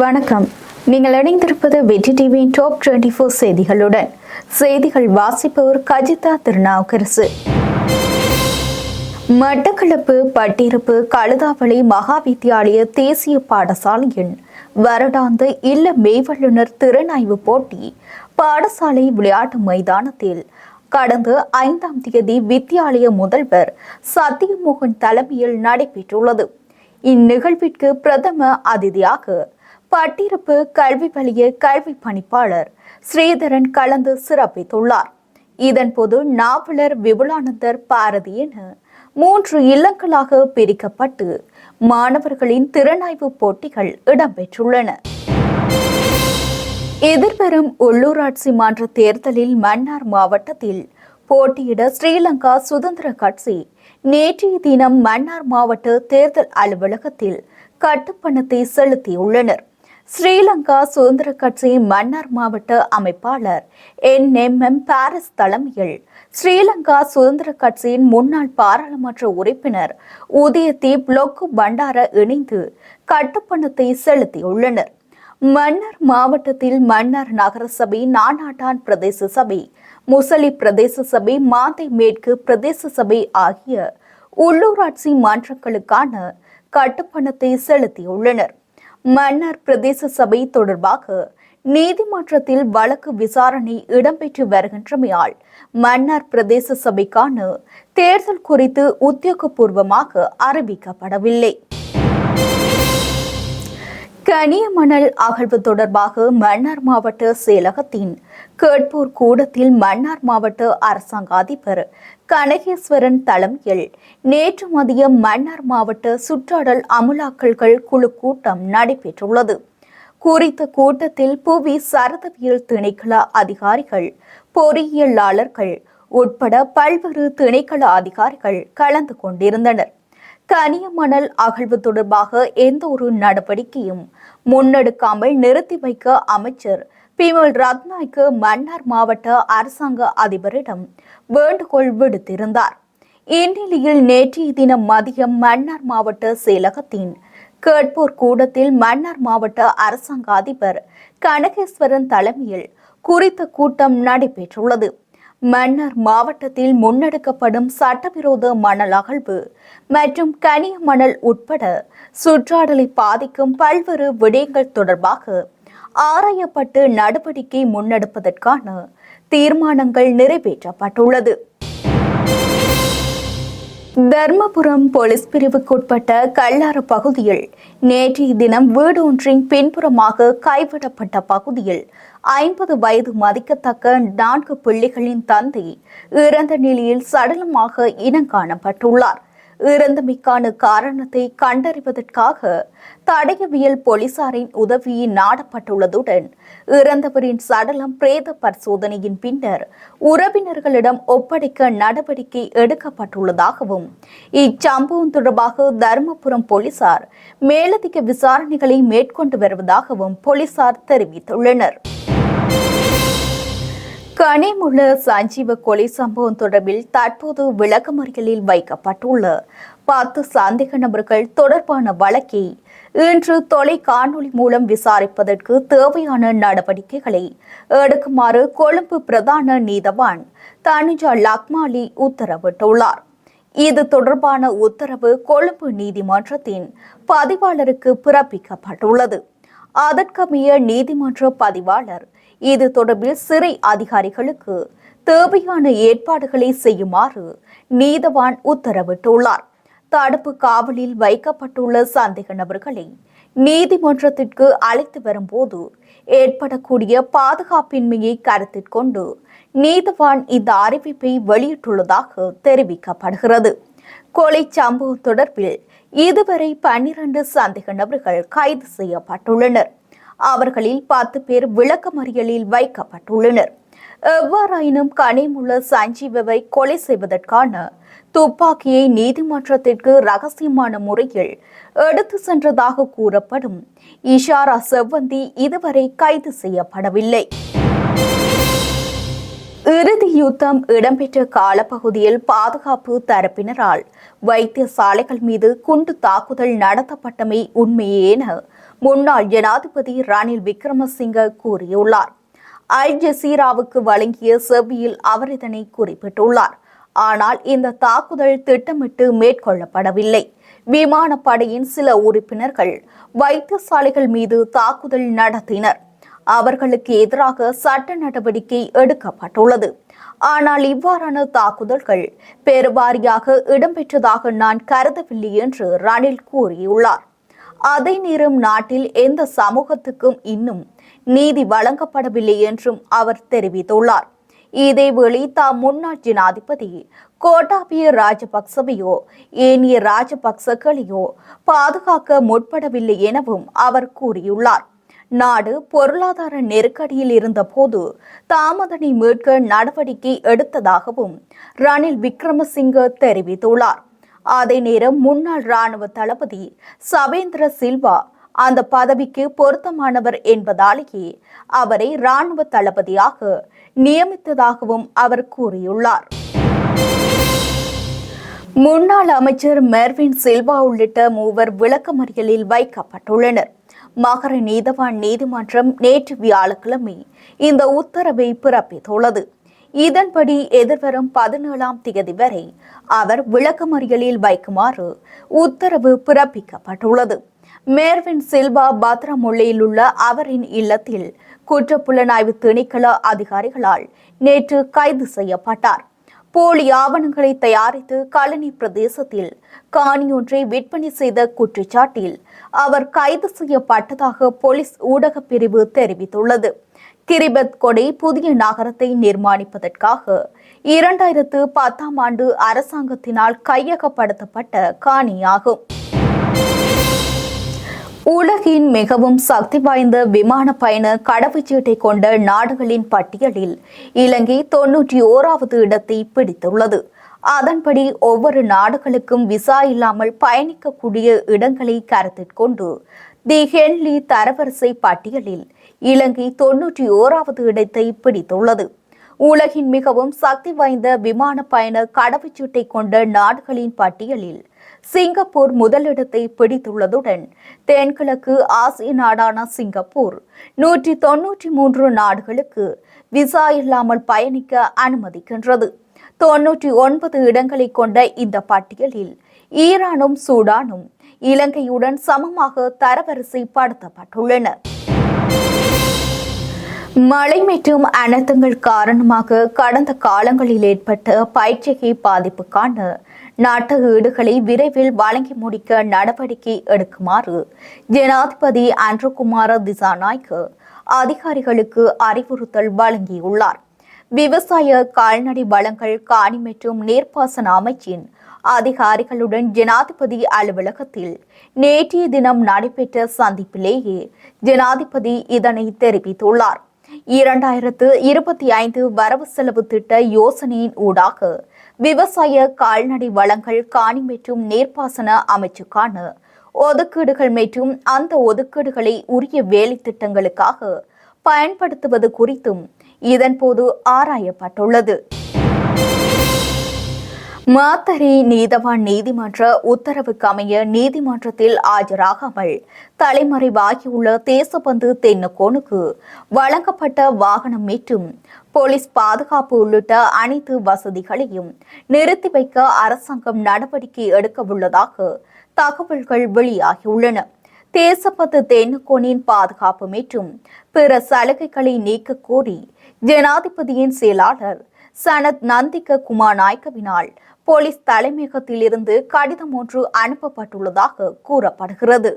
வணக்கம். நீங்கள் இணைந்திருப்பது வெற்றி டிவியின் டாப் டுவெண்ட்டி ஃபோர் செய்திகளுடன். செய்திகள் வாசிப்பவர் கஜிதா திருநாவுக்கரசு. மட்டக்களப்பு பட்டிருப்பு கழுதாவளி மகா வித்தியாலய தேசிய பாடசாலையின் வருடாந்த இல்ல மெய்வல்லுநர் திறனாய்வு போட்டி. பாடசாலை விளையாட்டு மைதானத்தில். கடந்த ஐந்தாம் தேதி வித்தியாலய முதல்வர் சத்தியமோகன் தலைமையில் நடைபெற்றுள்ளது. இந்நிகழ்விற்கு பிரதம அதிதியாக பட்டிருப்பு கல்வி வலிய கல்வி பணிப்பாளர் ஸ்ரீதரன் கலந்து சிறப்பித்துள்ளார். இதன்போது நாவலர் விபுலானந்தர் பாரதி என மூன்று இல்லங்களாக பிரிக்கப்பட்டு மாணவர்களின் திறனாய்வு போட்டிகள் இடம்பெற்றுள்ளன. எதிர்வரும் உள்ளூராட்சி மன்ற தேர்தலில் மன்னார் மாவட்டத்தில் போட்டியிட ஸ்ரீலங்கா சுதந்திர கட்சி நேற்றைய தினம் மன்னார் மாவட்ட தேர்தல் அலுவலகத்தில் கட்டுப்பணத்தை செலுத்தியுள்ளனர். ஸ்ரீலங்கா சுதந்திர கட்சி மன்னார் மாவட்ட அமைப்பாளர் என் எம் எம் பாரிஸ் தலைமையில் ஸ்ரீலங்கா சுதந்திர கட்சியின் முன்னாள் பாராளுமன்ற உறுப்பினர் உதயதீப் லொக்கு பண்டார இணைந்து கட்டுப்பணத்தை செலுத்தியுள்ளனர். மன்னார் மாவட்டத்தில் மன்னார் நகரசபை நானாட்டான் பிரதேச சபை முசலி பிரதேச சபை மாந்தை மேற்கு பிரதேச சபை ஆகிய உள்ளூராட்சி மன்றங்களுக்கான கட்டுப்பணத்தை செலுத்தியுள்ளனர். மன்னார் பிரதேச சபை தொடர்பாக நீதிமன்றத்தில் வழக்கு விசாரணை இடம்பெற்று வருகின்றமையால் மன்னார் பிரதேச சபைக்கான தேர்தல் குறித்து உத்தியோகபூர்வமாக அறிவிக்கப்படவில்லை. கனியமணல் அகழ்வு தொடர்பாக மன்னார் மாவட்ட செயலகத்தின் கேட்போர் கூடத்தில் மன்னார் மாவட்ட அரசாங்க அதிபர் கனகேஸ்வரன் தலைமையில் நேற்று மதியம் மன்னார் மாவட்ட சுற்றாடல் அமுலாக்கல்கள் குழு கூட்டம் நடைபெற்றுள்ளது. குறித்த கூட்டத்தில் புவி சரதவியல் திணைக்கள அதிகாரிகள் பொறியியலாளர்கள் உட்பட பல்வேறு திணைக்கள அதிகாரிகள் கலந்து கொண்டிருந்தனர். கனியமணல் அகழ்வு தொடர்பாக எந்த ஒரு நடவடிக்கையும் முன்னெடுக்காமல் நிறுத்தி வைக்க அமைச்சர் பிமல் ரத்நாய்க்கு மன்னார் மாவட்ட அரசாங்க அதிபரிடம் வேண்டுகோள் விடுத்திருந்தார். இந்நிலையில் நேற்றைய தினம் மதியம் மன்னார் மாவட்ட செயலகத்தின் கேட்போர் கூடத்தில் மன்னார் மாவட்ட அரசாங்க அதிபர் கனகேஸ்வரன் தலைமையில் குறித்த கூட்டம் நடைபெற்றுள்ளது. மன்னார் மாவட்டத்தில் முன்னெடுக்கப்படும் சட்டவிரோத மணல் அகழ்வு மற்றும் கனிய மணல் உட்பட சுற்றாடலை பாதிக்கும் பல்வேறு விடயங்கள் தொடர்பாக ஆராயப்பட்டு நடவடிக்கை முன்னெடுப்பதற்கான தீர்மானங்கள் நிறைவேற்றப்பட்டுள்ளது. தர்மபுரம் போலீஸ் பிரிவுக்குட்பட்ட கல்லாறு பகுதியில் நேற்றைய தினம் வீடு ஒன்றின் பின்புறமாக கைவிடப்பட்ட பகுதியில் ஐம்பது வயது மதிக்கத்தக்க நான்கு பிள்ளைகளின் தந்தை இறந்த நிலையில் சடலமாக இனங்காணப்பட்டுள்ளார் இறந்தமைக்கான காரணத்தை கண்டறிவதற்காக தடயவியல் போலீசாரின் உதவி நாடப்பட்டுள்ளதுடன் இறந்தவரின் சடலம் பிரேத பரிசோதனையின் பின்னர் உறவினர்களிடம் ஒப்படைக்க நடவடிக்கை எடுக்கப்பட்டுள்ளதாகவும் இச்சம்பவம் தொடர்பாக தருமபுரம் போலீசார் மேலதிக விசாரணைகளை மேற்கொண்டு வருவதாகவும் போலீசார் தெரிவித்துள்ளனர். கனிமுள்ள சஞ்சீவ கொலை சம்பவம் தொடர்பில் தற்போது விளக்கமறியலில் வைக்கப்பட்டுள்ள பத்து சந்தேக நபர்கள் தொடர்பான வழக்கை இன்று தொலைக்காணொலி மூலம் விசாரிப்பதற்கு தேவையான நடவடிக்கைகளை எடுக்குமாறு கொழும்பு பிரதான நீதவான் தனுஜா லக்மாலி உத்தரவிட்டுள்ளார். இது தொடர்பான உத்தரவு கொழும்பு நீதிமன்றத்தின் பதிவாளருக்கு பிறப்பிக்கப்பட்டுள்ளது. அதற்கமைய நீதிமன்ற பதிவாளர் இது தொடர்பில் சிறை அதிகாரிகளுக்கு தேவையான ஏற்பாடுகளை செய்யுமாறு நீதவான் உத்தரவிட்டுள்ளார். தடுப்பு காவலில் வைக்கப்பட்டுள்ள சந்தேக நபர்களை நீதிமன்றத்திற்கு அழைத்து வரும்போது ஏற்படக்கூடிய பாதுகாப்பின்மையை கருத்தில் கொண்டு நீதவான் இந்த அறிவிப்பை வெளியிட்டுள்ளதாக தெரிவிக்கப்படுகிறது. கொலை சம்பவம் தொடர்பில் இதுவரை பன்னிரண்டு சந்தேக நபர்கள் கைது செய்யப்பட்டுள்ளனர். அவர்களில் பத்து பேர் விளக்கமறியலில் வைக்கப்பட்டுள்ளனர். எவ்வாறாயினும் கனிமுள்ள சஞ்சீவவை கொலை செய்வதற்கான துப்பாக்கியை நீதிமன்றத்திற்கு ரகசியமான முறையில் எடுத்து சென்றதாக கூறப்படும் இஷாரா செவ்வந்தி இதுவரை கைது செய்யப்படவில்லை. இறுதி யுத்தம் இடம்பெற்ற காலப்பகுதியில் பாதுகாப்பு தரப்பினரால் வைத்தியசாலைகள் மீது குண்டு தாக்குதல் நடத்தப்பட்டமை உண்மையே என முன்னாள் ஜனாதிபதி ரணில் விக்ரமசிங்க கூறியுள்ளார். அல் ஜசீராவுக்கு வழங்கிய செவ்வியில் அவர் இதனை குறிப்பிட்டுள்ளார். ஆனால் இந்த தாக்குதல் திட்டமிட்டு மேற்கொள்ளப்படவில்லை. விமானப்படையின் சில உறுப்பினர்கள் வைத்தியசாலைகள் மீது தாக்குதல் நடத்தினர். அவர்களுக்கு எதிராக சட்ட நடவடிக்கை எடுக்கப்பட்டுள்ளது. ஆனால் இவ்வாறான தாக்குதல்கள் பெருவாரியாக இடம்பெற்றதாக நான் கருதவில்லை என்று ரணில் கூறியுள்ளார். அதே நேரம் நாட்டில் எந்த சமூகத்துக்கும் இன்னும் நீதி வழங்கப்படவில்லை என்றும் அவர் தெரிவித்துள்ளார். இதேவேளை தாம் முன்னாள் ஜனாதிபதி கோட்டாபிய ராஜபக்சவையோ ஏனைய ராஜபக்சக்களையோ பாதுகாக்க முற்படவில்லை எனவும் அவர் கூறியுள்ளார். நாடு பொருளாதார நெருக்கடியில் இருந்தபோது தாமதனை மீட்க நடவடிக்கை எடுத்ததாகவும் ரணில் விக்ரமசிங்க தெரிவித்துள்ளார். அதே நேரம் முன்னாள் ராணுவ தளபதி சவேந்திர சில்வா அந்த பதவிக்கு பொருத்தமானவர் என்பதாலேயே அவரை ராணுவ தளபதியாக நியமித்ததாகவும் அவர் கூறியுள்ளார். முன்னாள் அமைச்சர் மெர்வின் சில்வா உள்ளிட்ட மூவர் விளக்கமறியலில் வைக்கப்பட்டுள்ளனர். மகர நீதவான் நீதிமன்றம் நேற்று வியாழக்கிழமை இந்த உத்தரவை பிறப்பித்துள்ளது. இதன்படி எதிர்வரும் பதினேழாம் தேதி வரை அவர் விளக்கமறியலில் வைக்குமாறு உத்தரவு பிறப்பிக்கப்பட்டுள்ளது. மேர்வின் சில்வா பத்ரமுல்லையில் உள்ள அவரின் இல்லத்தில் குற்றப்புலனாய்வு திணைக்கள அதிகாரிகளால் நேற்று கைது செய்யப்பட்டார். போலி ஆவணங்களை தயாரித்து கழனி பிரதேசத்தில் காணியொன்றை விற்பனை செய்த குற்றச்சாட்டில் அவர் கைது செய்யப்பட்டதாக போலீஸ் ஊடகப் பிரிவு தெரிவித்துள்ளது. கிரிபத் கொடை புதிய நகரத்தை நிர்மாணிப்பதற்காக இரண்டாயிரத்து பத்தாம் ஆண்டு அரசாங்கத்தினால் கையகப்படுத்தப்பட்ட காணியாகும். உலகின் மிகவும் சக்தி வாய்ந்த விமான பயண கடவுச்சீட்டை கொண்ட நாடுகளின் பட்டியலில் இலங்கை தொன்னூற்றி ஓராவது இடத்தை பிடித்துள்ளது. அதன்படி ஒவ்வொரு நாடுகளுக்கும் விசா இல்லாமல் பயணிக்கக்கூடிய இடங்களை கருத்தில் கொண்டு தி ஹென்லி தரவரிசை பட்டியலில் இலங்கை தொன்னூற்றி ஓராவது இடத்தை பிடித்துள்ளது. உலகின் மிகவும் சக்தி வாய்ந்த விமான பயண கடவுச்சீட்டை கொண்ட நாடுகளின் பட்டியலில் சிங்கப்பூர் முதலிடத்தை பிடித்துள்ளதுடன் தென்கிழக்கு ஆசிய நாடான சிங்கப்பூர் நூற்றி தொன்னூற்றி மூன்று நாடுகளுக்கு விசா இல்லாமல் பயணிக்க அனுமதிக்கின்றது. தொன்னூற்றி ஒன்பது இடங்களை கொண்ட இந்த பட்டியலில் ஈரானும் சூடானும் இலங்கையுடன் சமமாக தரவரிசைப்படுத்தப்பட்டுள்ளன. மழை மற்றும் அனர்த்தங்கள் காரணமாக கடந்த காலங்களில் ஏற்பட்ட பயிற்சிகை பாதிப்புக்கான நாட்டு ஈடுகளை விரைவில் வழங்கி முடிக்க நடவடிக்கை எடுக்குமாறு ஜனாதிபதி அன்ருகுமார திசாநாய்க்கு அதிகாரிகளுக்கு அறிவுறுத்தல் வழங்கியுள்ளார். விவசாய கால்நடை வளங்கள் காணி மற்றும் நீர்ப்பாசன அமைச்சின் அதிகாரிகளுடன் ஜனாதிபதி அலுவலகத்தில் நேற்றைய தினம் நடைபெற்ற சந்திப்பிலேயே ஜனாதிபதி இதனை தெரிவித்துள்ளார். இரண்டாயிரத்து இருபத்தி ஐந்து வரவு செலவு திட்ட யோசனையின் ஊடாக விவசாய கால்நடை வளங்கள் காணி மற்றும் நீர்ப்பாசன அமைச்சுக்கான ஒதுக்கீடுகள் மற்றும் அந்த ஒதுக்கீடுகளை உரிய வேலை திட்டங்களுக்காக பயன்படுத்துவது குறித்தும் இதன்போது ஆராயப்பட்டுள்ளது. மாத்தறை நீதவான் நீதிமன்ற உத்தரவுக்கு அமைய நீதிமன்றத்தில் ஆஜராகாமல் தலைமறைவாகியுள்ள தேசபந்து தென்னக்கோனுக்கு வழங்கப்பட்ட வாகனம் மீட்டும் போலீஸ் பாதுகாப்பு உள்ளிட்ட அனைத்து வசதிகளையும் நிறுத்தி வைக்க அரசாங்கம் நடவடிக்கை எடுக்க உள்ளதாக தகவல்கள் வெளியாகியுள்ளன. தேசபந்து தென்னக்கோனின் பாதுகாப்பு மற்றும் பிற சலுகைகளை நீக்க கோரி ஜனாதிபதியின் செயலாளர் சனத் நந்திக குமார் நாயக்கவினால் போலீஸ் தலைமையகத்திலிருந்து கடிதம் ஒன்று அனுப்பப்பட்டுள்ளதாக கூறப்படுகிறது.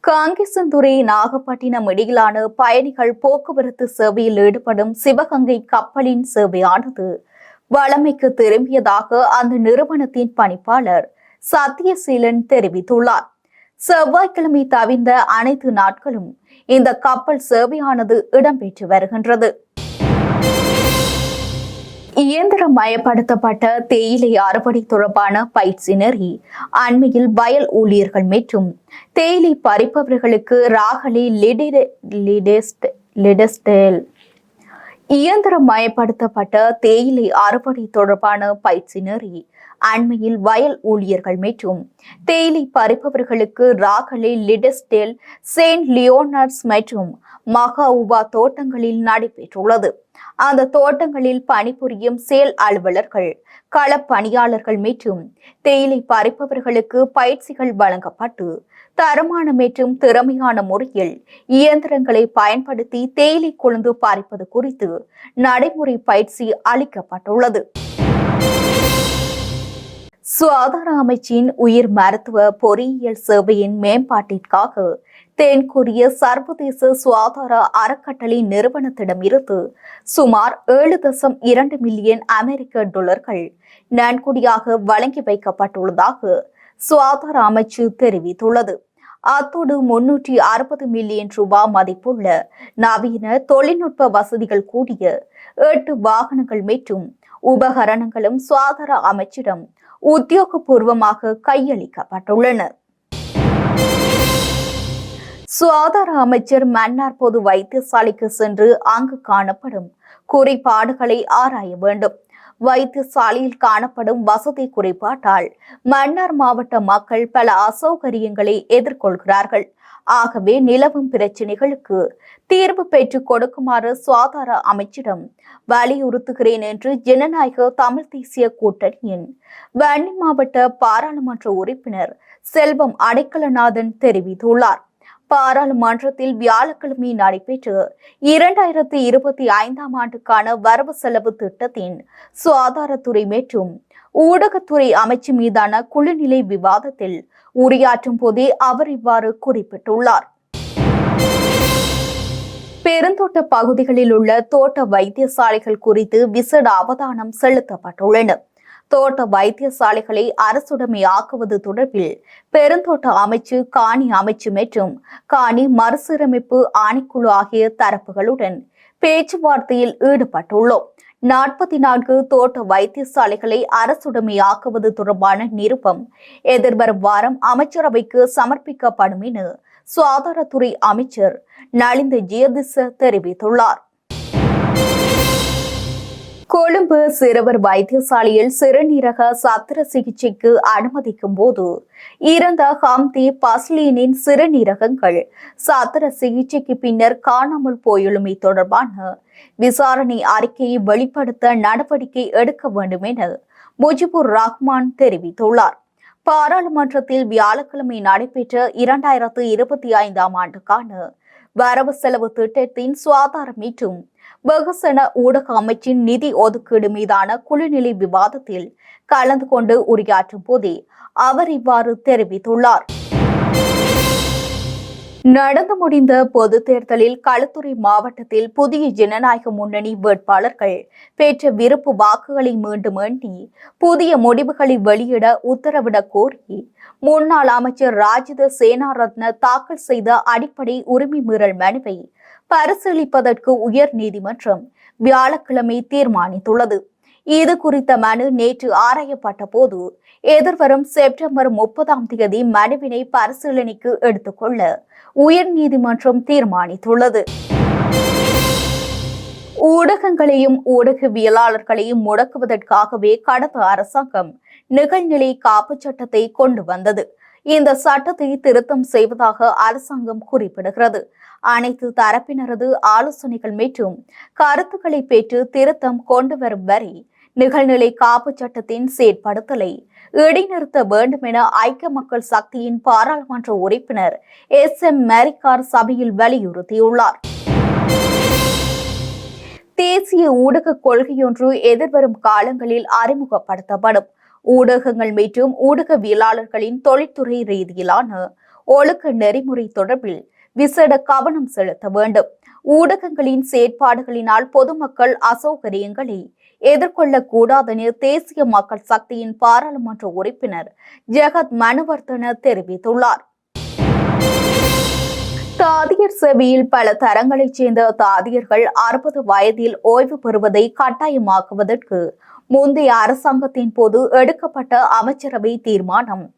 காங்கேசந்துறை நாகப்பட்டினம் இடையிலான பயணிகள் போக்குவரத்து சேவையில் ஈடுபடும் சிவகங்கை கப்பலின் சேவையானது வளமைக்கு திரும்பியதாக அந்த நிறுவனத்தின் பணிப்பாளர் சத்யசீலன் தெரிவித்துள்ளார். செவ்வாய்க்கிழமை தவிர்ந்த அனைத்து நாட்களும் இந்த கப்பல் சேவையானது இடம்பெற்று வருகின்றது. இயந்திரமயப்படுத்தப்பட்ட தேயிலை அறுவடை தொடர்பான பயிற்சி நெறி அண்மையில் வயல் ஊழியர்கள் மற்றும் தேயிலை பறிப்பவர்களுக்கு ராகலி லிடிடெஸ்ட் லிடஸ்டேல். இயந்திரமயப்படுத்தப்பட்ட தேயிலை அறுவடை தொடர்பான பயிற்சி நெறி அண்மையில் வயல் ஊழியர்கள் மற்றும் தேயிலை பறிப்பவர்களுக்கு ராகலே லிடஸ்டேல் செயின்ட் லியோனர்ஸ் மற்றும் மகாஉபா தோட்டங்களில் நடைபெற்றுள்ளது. அந்த தோட்டங்களில் பணிபுரியும் செயல் அலுவலர்கள் களப்பணியாளர்கள் மற்றும் தேயிலை பறிப்பவர்களுக்கு பயிற்சிகள் வழங்கப்பட்டு தரமான மற்றும் திறமையான முறையில் இயந்திரங்களை பயன்படுத்தி தேயிலை கொழுந்து பறிப்பது குறித்து நடைமுறை பயிற்சி அளிக்கப்பட்டுள்ளது. சுகாதார அமைச்சின் உயிர் மருத்துவ பொறியியல் சேவையின் மேம்பாட்டிற்காக தென்கொரிய சர்வதேச சுகாதார அறக்கட்டளை நிறுவனத்திடமிருந்து சுமார் ஏழு தசம் இரண்டு மில்லியன் அமெரிக்க டாலர்கள் நன்கொடியாக வழங்கி வைக்கப்பட்டுள்ளதாக சுகாதார அமைச்சு தெரிவித்துள்ளது. அத்தோடு முன்னூற்றி அறுபது மில்லியன் ரூபாய் மதிப்புள்ள நவீன தொழில்நுட்ப வசதிகள் கூடிய எட்டு வாகனங்கள் மற்றும் உபகரணங்களும் சுகாதார அமைச்சிடம் உத்தியோகபூர்வமாக கையளிக்கப்பட்டுள்ளன சுகாதார அமைச்சர் மன்னார் பொது வைத்தியசாலைக்கு சென்று அங்கு காணப்படும் குறைபாடுகளை ஆராய வேண்டும். வைத்தியசாலையில் காணப்படும் வசதி குறைபாட்டால் மன்னார் மாவட்ட மக்கள் பல அசௌகரியங்களை எதிர்கொள்கிறார்கள். ஆகவே நிலவும் பிரச்சினைகளுக்கு தீர்வு பெற்றுக் கொடுக்குமாறு சுகாதார அமைச்சிடம் வலியுறுத்துகிறேன் என்று ஜனநாயக தமிழ் தேசிய கூட்டணியின் வன்னி மாவட்ட பாராளுமன்ற உறுப்பினர் செல்வம் அடைக்கலநாதன் தெரிவித்துள்ளார். பாராளுமன்றத்தில் வியாழக்கிழமை நடைபெற்ற இரண்டாயிரத்தி இருபத்தி ஐந்தாம் ஆண்டுக்கான வரவு செலவு திட்டத்தின் சுகாதாரத்துறை மற்றும் ஊடகத்துறை அமைச்சு மீதான குழுநிலை விவாதத்தில் உரையாற்றும் போதே அவர் இவ்வாறு குறிப்பிட்டுள்ளார். பெருந்தோட்ட பகுதிகளில் உள்ள தோட்ட வைத்தியசாலைகள் குறித்து விசேட அவதானம் செலுத்தப்பட்டுள்ளன. தோட்ட வைத்தியசாலைகளை அரசுடைமையாக்குவது தொடர்பில் பெருந்தோட்ட அமைச்சு காணி அமைச்சு மற்றும் காணி மறுசீரமைப்பு ஆணைக்குழு ஆகிய தரப்புகளுடன் பேச்சுவார்த்தையில் ஈடுபட்டுள்ளோம். நாற்பத்தி நான்கு தோட்ட வைத்தியசாலைகளை அரசுடைமையாக்குவது தொடர்பான நிருபம் எதிர்வரும் வாரம் அமைச்சரவைக்கு சமர்ப்பிக்கப்படும் என சுகாதாரத்துறை அமைச்சர் நலிந்த ஜியதிச தெரிவித்துள்ளார். கொழும்பு சிறுவர் வைத்தியசாலையில் சிறுநீரக சத்திர சிகிச்சைக்கு அனுமதிக்கும் போது இறந்த ஹம்தி பஸ்லீனின் சிறுநீரகங்கள் சத்திர சிகிச்சைக்கு பின்னர் காணாமல் போயுள்ளமை தொடர்பான விசாரணை அறிக்கையை வெளிப்படுத்த நடவடிக்கை எடுக்க வேண்டும் என முஜிபுர் ரஹ்மான் தெரிவித்துள்ளார். பாராளுமன்றத்தில் வியாழக்கிழமை நடைபெற்ற இரண்டாயிரத்து இருபத்தி ஐந்தாம் ஆண்டுக்கான வரவு செலவு திட்டத்தின் சுகாதாரம் மற்றும் வெகுசன ஊடக அமைச்சின் நிதி ஒதுக்கீடு மீதான குழுநிலை விவாதத்தில் கலந்து கொண்டு உரையாற்றும் போதே அவர் இவ்வாறு தெரிவித்துள்ளார். நடந்து முடிந்த பொது தேர்தலில் களுத்துறை மாவட்டத்தில் புதிய ஜனநாயக முன்னணி வேட்பாளர்கள் பெற்ற விருப்பு வாக்குகளை மீண்டும் எண்ணி புதிய முடிவுகளை வெளியிட உத்தரவிடக் கோரி முன்னாள் அமைச்சர் ராஜித சேனாரத்ன தாக்கல் செய்த அடிப்படை உரிமை மீறல் மனுவை பரிசீலிப்பதற்கு உயர் நீதிமன்றம் வியாழக்கிழமை தீர்மானித்துள்ளது. இது குறித்த மனு நேற்று ஆராயப்பட்ட போது எதிர்வரும் செப்டம்பர் முப்பதாம் தேதி மனுவினை பரிசீலனைக்கு எடுத்துக்கொள்ள உயர் நீதிமன்றம் தீர்மானித்துள்ளது. ஊடகங்களையும் ஊடகவியலாளர்களையும் முடக்குவதற்காகவே கடந்த அரசாங்கம் நிகழ்நிலை காப்புச் சட்டத்தை கொண்டு வந்தது. இந்த சட்டத்தை திருத்தம் செய்வதாக அரசாங்கம் குறிப்பிடுகிறது. அனைத்து தரப்பினரது ஆலோசனைகள் மற்றும் கருத்துக்களை பெற்று திருத்தம் கொண்டு வரும் வரை நிகழ்நிலை காப்பு சட்டத்தின் செயற்படுத்தலை இடைநிறுத்த வேண்டும் என ஐக்கிய மக்கள் சக்தியின் பாராளுமன்ற உறுப்பினர் எஸ் எம் மேரிகார் சபையில் வலியுறுத்தியுள்ளார். தேசிய ஊடக கொள்கையொன்று எதிர்வரும் காலங்களில் அறிமுகப்படுத்தப்படும். ஊடகங்கள் மற்றும் ஊடகவியலாளர்களின் தொழில்துறை ரீதியிலான ஒழுக்க நெறிமுறை தொடர்பில் விசேட கவனம் செலுத்த வேண்டும். ஊடகங்களின் செயற்பாடுகளினால் பொதுமக்கள் அசௌகரியங்களை எதிர்கொள்ளக்கூடாதென தேசிய மக்கள் சக்தியின் பாராளுமன்ற உறுப்பினர் ஜெகத் மனுவர்த்தன தெரிவித்துள்ளார். தாதியர் சேவையில் பல தரங்களைச் சேர்ந்த தாதியர்கள் அறுபது வயதில் ஓய்வு பெறுவதை கட்டாயமாக்குவதற்கு முந்தைய அரசாங்கத்தின் போது எடுக்கப்பட்ட அமைச்சரவை தீர்மானம்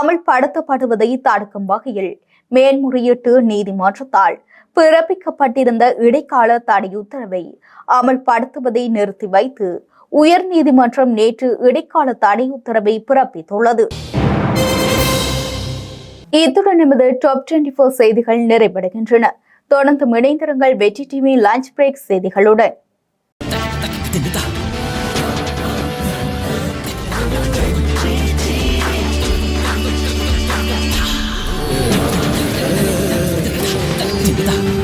அமல்படுத்தப்படுவதை தடுக்கும் வகையில் மேன்முறையீட்டு நீதிமன்றத்தால் பிறப்பிக்கப்பட்டிருந்த இடைக்கால தடை உத்தரவை அமல்படுத்துவதை நிறுத்தி வைத்து உயர்நீதிமன்றம் நேற்று இடைக்கால தடை உத்தரவை பிறப்பித்துள்ளது. இத்துடன் நமது டாப் டுவெண்டி போர் செய்திகள் நிறைவடைகின்றன. தொடர்ந்து இணைந்திருங்கள் வெற்றி டிவி லஞ்ச் பிரேக் செய்திகளுடன். 对的。